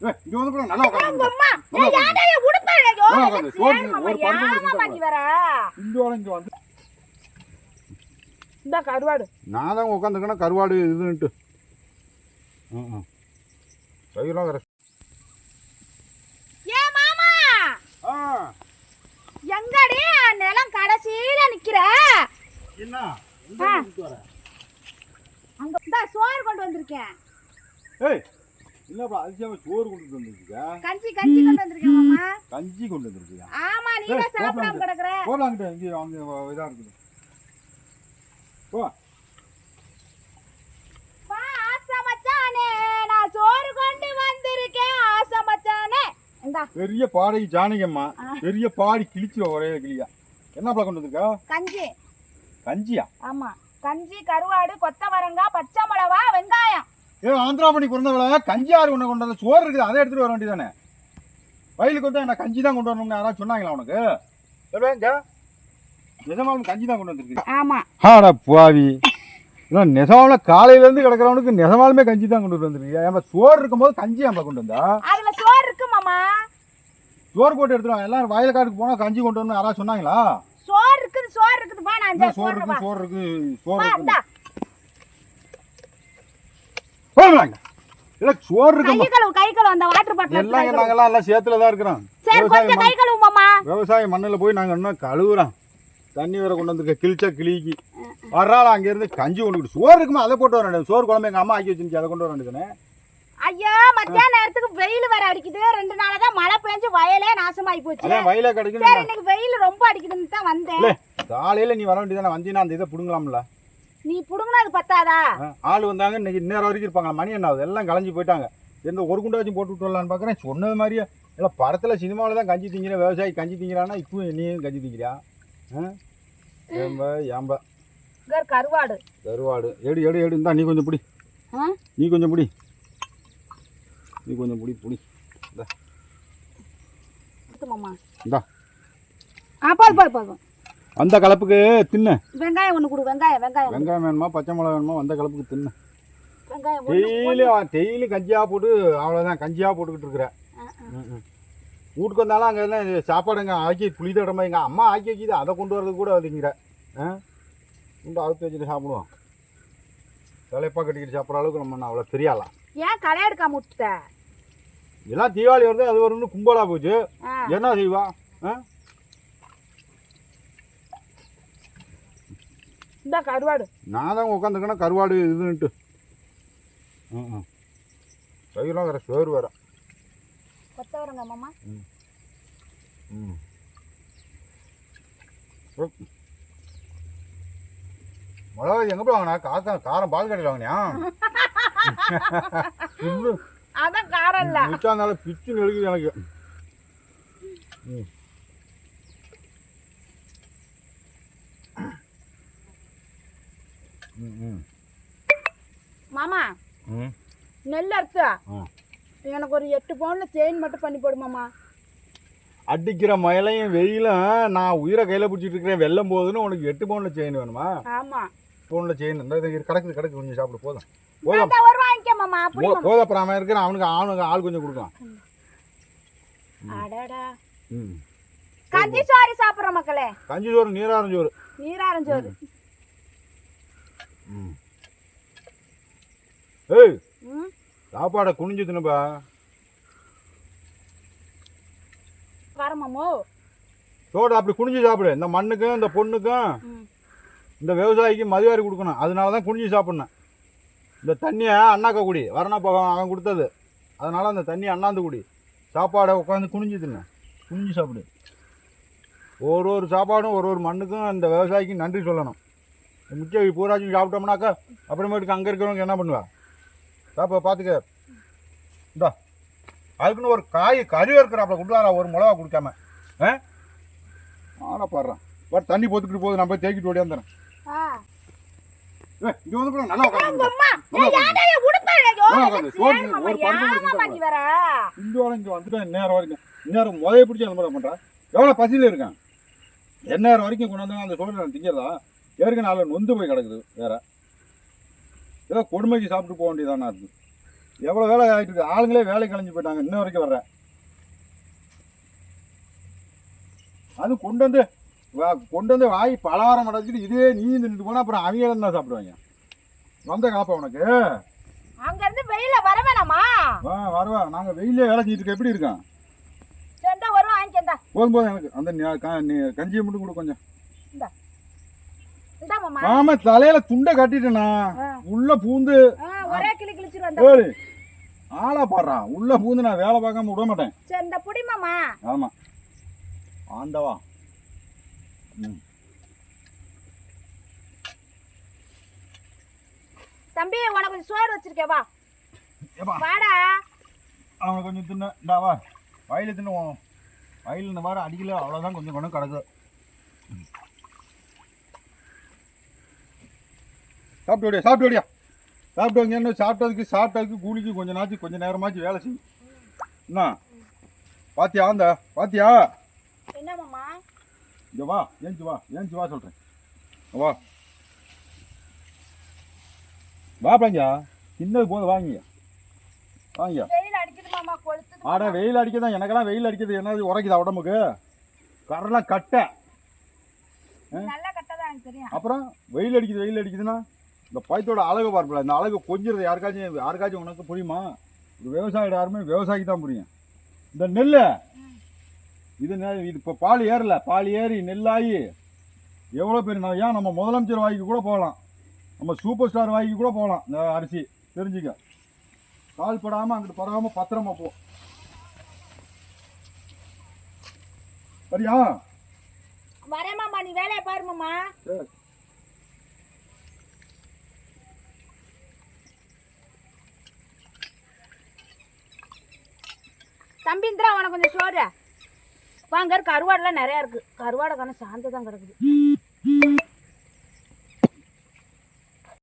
இங்க வந்து கூட நல்லா உட்காந்து அம்மா ஏய், ஒரு நீ வர? இங்க வர இங்க வந்து. இந்தா கருவாடு. நான் தான் உட்காந்துருக்கேன்னா கருவாடு இதுன்ட்டு. ம் ஏ மாமா! ஆ. எங்கடி நிலம் கடைசியில நிக்கிற? என்ன? ஆ. அங்க இந்தா சோறு கொண்டு வந்திருக்கேன். ஏய் இல்லப்பா அதிசயமா சோறு கொண்டு வந்துருக்கியா? கஞ்சி கஞ்சி கொண்டு வந்திருக்கேன் மாமா கஞ்சி கொண்டு வந்துருக்கியா? ஆமா நீ தான் சாப்பிடாம இங்கே இதாக இருக்குது. போ. ஆசை மச்சானே நான் சோறு கொண்டு வந்திருக்கேன் ஆசை மச்சானே. இந்தா. பெரிய பாடகி ஜானகியம்மா. ஆ. பெரிய பாடி கிழிச்சு ஒரே கிளியா. என்ன பழம் கொண்டு வந்திருக்கா? கஞ்சி. கஞ்சியா? ஆமா. கஞ்சி கருவாடு கொத்தவரங்காய் பச்சை மிளகா வெங்காயம். ஏ ஆந்திரா பண்ணி பிறந்தவள கஞ்சி யாரு கொண்டு கொண்டு வந்த சோறு இருக்குது அதை எடுத்துட்டு வர வேண்டியதானே வயலுக்கு வந்து நான் கஞ்சி தான் கொண்டு வரணும்னு யாராவது சொன்னாங்களா உனக்கு? சொல்லுவேங்க நிஜமாலும் கஞ்சி தான் கொண்டு வந்திருக்கு. ஆமா. ஆடா பாவி இல்லை நெசமாவில் காலையிலேருந்து கிடக்கிறவனுக்கு நெசமாலுமே கஞ்சி தான் கொண்டு வந்துருக்கீங்க ஏமா சோறு இருக்கும்போது கஞ்சி ஏன்பா கொண்டு வந்தா? அதுல சோறு இருக்கு மாமா. சோறு போட்டு எடுத்துருவாங்க எல்லாரும் வயலுக்காட்டுக்கு போனால் கஞ்சி கொண்டு வரணும் யாராவது சொன்னாங்களா? சோறு இருக்குது சோறு இருக்குது. நான் சோறு இருக்கு சோறு இருக்கு சோறு இருக்கு போடுறாங்க இல்லை சோறு கை இருக்குமா கழுவு கை கழுவு அந்த வாட்டர் பாட்டில் எல்லாம் நாங்கெல்லாம் எல்லாம் சேத்துல தான் இருக்கிறோம். சரி கொஞ்சம் கை கழுவு மாமா விவசாய மண்ணில் போய் நாங்கள் இன்னும் கழுவுறோம். தண்ணி வேற கொண்டு வந்திருக்க கிழிச்சா கிளிக்கு வர்றாள் அங்கேருந்து கஞ்சி கொண்டு சோறு இருக்குமா? அதை போட்டு வர வேண்டியது. சோறு குழம்பு எங்கள் அம்மா ஆக்கி வச்சிருந்துச்சு அதை கொண்டு வர வேண்டியதுனே ஐயா மத்தியான நேரத்துக்கு வெயில் வேற அடிக்குது. ரெண்டு நாளா தான் மழை பெஞ்சு வயலே நாசமாயி போச்சு. வயலே இன்னைக்கு வெயில் ரொம்ப அடிக்குதுன்னு தான் வந்தேன். காலையில் நீ வர வேண்டியதானே வந்தீங்கன்னா அந்த இதை பிடுங்கலாம்ல. நீ புடுங்கினது பத்தாதா? ஆ, ஆள் வந்தாங்க இன்னைக்கு இந்நேரம் வரைக்கும் இருப்பாங்க மணி என்ன ஆகுது? எல்லாம் கலைஞ்சு போயிட்டாங்க. எந்த ஒரு குண்டாச்சும் போட்டு விட்டு வரலான்னு பார்க்குறேன் சொன்னது மாதிரியே. இல்லை படத்தில் சினிமாவில் தான் கஞ்சி திங்கிறேன் விவசாயி கஞ்சி திங்கிறான்னா இப்பவும் நீயும் கஞ்சி திங்கிறியா? ஏம்ப ஏம்ப. கருவாடு. கருவாடு. எடு எடு எடு. இந்தா நீ கொஞ்சம் பிடி? நீ கொஞ்சம் பிடி. நீ கொஞ்சம் பிடி பிடி. மாமா. இந்தா. ஆ போதும் போதும் போதும் அந்த கலப்புக்கு தின்னு. வெங்காயம் ஒன்று கொடு வெங்காயம் வெங்காயம். வெங்காயம் வேணுமா பச்சை மிளகா வேணுமா அந்த கலப்புக்கு தின்னு. ஒண்ணு. டெய்லி டெய்லி கஞ்சியாக போட்டு அவ்வளோதான் கஞ்சியாக போட்டுக்கிட்டு இருக்கிற. வீட்டுக்கு வந்தாலும் அங்கே என்ன சாப்பாடு எங்கே ஆக்கி புளி தடமா எங்கள் அம்மா ஆக்கி வைக்கிது அதை கொண்டு வரதுக்கு கூட வந்துங்கிற ஆ? உண்டு அறுத்து வச்சுட்டு சாப்பிடுவோம். தலைப்பா கட்டிக்கிட்டு சாப்பிட்ற அளவுக்கு நம்ம அவ்வளோ பெரியாலாம் ஏன் களை எடுக்காம விட்டுட்ட? எல்லாம் தீபாவளி வருது அது வரும்னு கும்பலாக போச்சு. என்ன செய்வா? ஆ? இந்த கருவாடு. நான் தான் உட்காந்துருக்கேன்னா கருவாடு இதுன்ட்டு ம் ம். சைலாம் வேறு சோறு வேறு. கொத்தவரங்காய் மாமா. ம். மிளகா எங்கே போய் வாங்கினா? காக்கா காரம் பால் கடையில் வாங்கினியா? அதான் காரம் இல்ல. பிச்சு நெருக்குது எனக்கு. ம். ம், ம். மாமா. நெல் அறுத்து. எனக்கு ஒரு எட்டு பவுன்ல செயின் மட்டும் பண்ணி போடு மாமா. அடிக்கிற மழையும் வெயிலும் நான் உயிரை கையில் பிடிச்சிட்டு இருக்கிறேன் வெள்ளம் போகுதுன்னு உனக்கு எட்டு பவுனில் செயின் வேணுமா? ஆமா. பவுனில் செயின் இந்த கிடக்குது கிடக்கு கொஞ்சம் சாப்பிடு போதும். போதும். போதப்புறாம இருக்கிறேன் அவனுக்கு அவனுக்கு ஆள் கொஞ்சம் கொடுக்கலாம். கஞ்சி சோறு சாப்பிடுற மக்களே. கஞ்சி சோறு நீராரம் சோறு. நீராரம் சோறு. ம். ஏய் சாப்பாடை குனிஞ்சு தின்னுப்பா வர மாமோ. சோறு அப்படி குனிஞ்சு சாப்பிடு. இந்த மண்ணுக்கும் இந்த பொண்ணுக்கும். இந்த விவசாயிக்கு மதிவாரி கொடுக்கணும். அதனால தான் குனிஞ்சு சாப்பிட்ணும். இந்த தண்ணியை அண்ணாக்க குடி. வரணா போக அவன் கொடுத்தது. அதனால அந்த தண்ணியை அண்ணாந்து குடி. சாப்பாடை உட்காந்து குனிஞ்சு தின்னு. குனிஞ்சு சாப்பிடு. ஒரு ஒரு சாப்பாடும் ஒரு ஒரு மண்ணுக்கும் இந்த விவசாயிக்கு நன்றி சொல்லணும். மிச்சம் பூராச்சும் சாப்பிட்டோம்னாக்கா அப்புறமேட்டுக்கு அங்கே இருக்கிறவங்க என்ன பண்ணுவா? சாப்பா பார்த்துக்க இந்தா. அதுக்குன்னு ஒரு காய் கறி இருக்கிறாப்புல கொடுத்தாரா ஒரு மிளகா கொடுக்காம. ஆ? ஆனா பாடுறான் பட் தண்ணி போத்துக்கிட்டு போகுது நான் போய் தேக்கிட்டு ஓடியாந்துறேன் ஆ. இங்க வந்து கூட நல்லா இங்க வர இங்க வந்துட்டேன் இந்நேரம் வரைக்கும். இந்நேரம் முதைய பிடிச்சி அந்த மாதிரி பண்ணுறேன் எவ்வளோ பசியில் இருக்கேன்? எந்நேரம் வரைக்கும் கொண்டு வந்து அந்த சோறு நான் திங்கிறதா? ஏற்கனவே நாலு நொந்து போய் கிடக்குது வேற. ஏதோ கொடுமைக்கு சாப்பிட்டு போக வேண்டியதானா இருக்கு. எவ்வளோ வேலை ஆகிட்டு இருக்கு. ஆளுங்களே வேலை கலைஞ்சு போயிட்டாங்க. இன்ன வரைக்கும் வர்றேன் அது கொண்டு வந்து கொண்டு வந்து வாய் பலகாரம் அடைச்சிட்டு இதே நீ நின்று போனால் அப்புறம் அவங்க என்ன சாப்பிடுவாங்க? வந்த காப்பா உனக்கு? அங்க இருந்து வெயில வர வேணாமா? வா வருவா நாங்கள் வெயிலே வேலை செஞ்சுட்டு எப்படி வாங்கிக்கண்டா போதும் போதும் எனக்கு. அந்த கஞ்சியை மட்டும் கொடு கொஞ்சம். மாமா. ஆமா தலையில துண்டை கட்டிட்டேனா. உள்ள பூந்து. ஒரே கிளி கிழிச்சிரு ஆளா பாடுறான் உள்ள பூந்து நான் வேலை பார்க்காம விட மாட்டேன். சரி இந்த புடி மாமா. ஆமா. ஆண்டவா. தம்பி உனக்கு கொஞ்சம் சோறு வச்சிருக்கேன் வா. ஏப்பா. வாடா. அவனை கொஞ்சம் தின்ன. இந்தா வா. வயலில் தின்னுவோம் வயலில் இந்த மாதிரி அடிக்கல. அவ்வளோதான் கொஞ்சம் கொஞ்சம் கிடக்கு. சாப்பிட்டு ஓடியா சாப்பிட்டு ஓடியா சாப்பிட்டு வாங்க என்ன சாப்பிட்டதுக்கு சாப்பிட்டதுக்கு கூலிக்கு கொஞ்சம் நாச்சு கொஞ்சம் நேரமாச்சு வேலை செய்யும் என்ன? பாத்தியா அந்த பாத்தியா? என்ன இங்க வா ஏஞ்சி வா ஏஞ்சி வா சொல்கிறேன் வா. வா பாங்க சின்னது வாங்கிங்க வாங்கியா. கொளுத்துது ஆடா வெயில் அடிக்குதான் எனக்கெல்லாம் வெயில் அடிக்குது. என்னது உரைக்குதா உடம்புக்கு? கரெல்லாம் கட்டை. அப்புறம் வெயில் அடிக்குது வெயில் அடிக்குதுன்னா? இந்த பயத்தோட அழகு பார்ப்பல இந்த அழகு கொஞ்சிறது யாருக்காச்சும் யாருக்காச்சும் உனக்கு புரியுமா? ஒரு விவசாயிட யாருமே விவசாயிக்கு தான் புரியும். இந்த நெல் இது இது இப்போ பால் ஏறல பால் ஏறி நெல்லாகி எவ்வளோ பேர் நான் ஏன் நம்ம முதலமைச்சர் வாய்க்கு கூட போகலாம். நம்ம சூப்பர் ஸ்டார் வாய்க்கு கூட போகலாம் இந்த அரிசி தெரிஞ்சுக்க. கால் படாமல் அங்கிட்டு படாமல் பத்திரமா போ. சரியா? வரேன் மாமா நீ வேலையை பாரு மாமா. சரி. தம்பி இந்திரா உனக்கு கொஞ்சம் சோறு. வாங்க கருவாடுலாம் நிறையா இருக்குது கருவாடை கணக்கு சாந்து தான் கிடக்குது.